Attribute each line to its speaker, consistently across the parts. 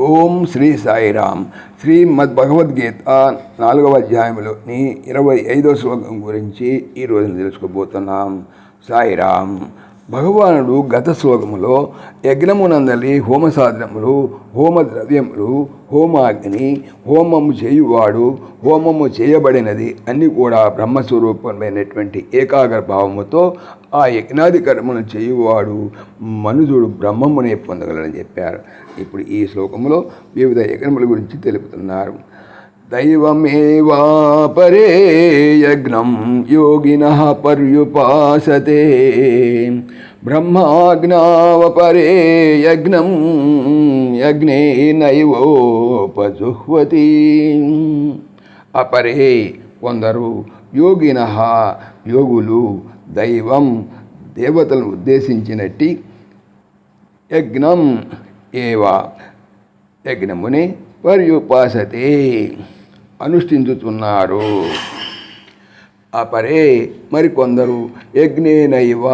Speaker 1: ఓం శ్రీ సాయిరామ్. శ్రీమద్ భగవద్గీత నాలుగవ అధ్యాయంలోని ఇరవై ఐదో శ్లోకం గురించి ఈరోజు తెలుసుకోబోతున్నాం. సాయిరామ్. భగవానుడు గత శ్లోకములో యజ్ఞమునందలి హోమ సాధనములు హోమ ద్రవ్యములు హోమాగ్ని హోమము చేయువాడు హోమము చేయబడినది అన్ని కూడా బ్రహ్మస్వరూపమైనటువంటి ఏకాగ్ర భావముతో ఆ యజ్ఞాది కర్మను చేయువాడు మనుషుడు బ్రహ్మమునే పొందగలని చెప్పారు. ఇప్పుడు ఈ శ్లోకంలో వివిధ యజ్ఞముల గురించి తెలుపుతున్నారు. దైవమేవాపరే యజ్ఞం యోగిన పర్యుపాసతే. బ్రహ్మాజ్ఞావపరే యజ్ఞం యజ్ఞే నైవోపజుహ్వతి. అపరే కొందరు యోగిన యోగులు దైవం దేవతలను ఉద్దేశించినట్టి యజ్ఞం ఏవా యజ్ఞమునే పర్యుపాసతే. అనుష్ఠించుతున్నారు అపరే మరికొందరు యజ్ఞేనైవ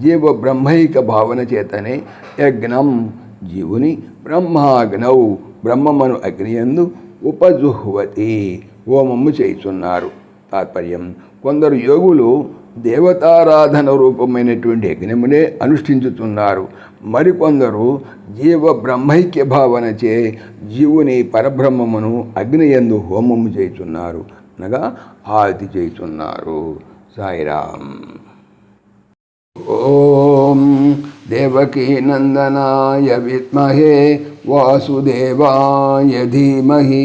Speaker 1: జీవ బ్రహ్మైక భావన చేతనే యజ్ఞం జీవుని బ్రహ్మాగ్నౌ బ్రహ్మమను అగ్నియందు ఉపజుహ్వతి హోమము చేస్తున్నారు తాత్పర్యం కొందరు యోగులు దేవతారాధన రూపమైనటువంటి యజ్ఞమునే అనుష్ఠించుతున్నారు. మరికొందరు జీవ బ్రహ్మైక్య భావనచే జీవుని పరబ్రహ్మమును అగ్నియందు హోమము చేస్తున్నారు అనగా ఆది చేస్తున్నారు సాయిరామ్. ఓం దేవకీ నందనాయ విద్మహే వాసుదేవాయ ధీమహి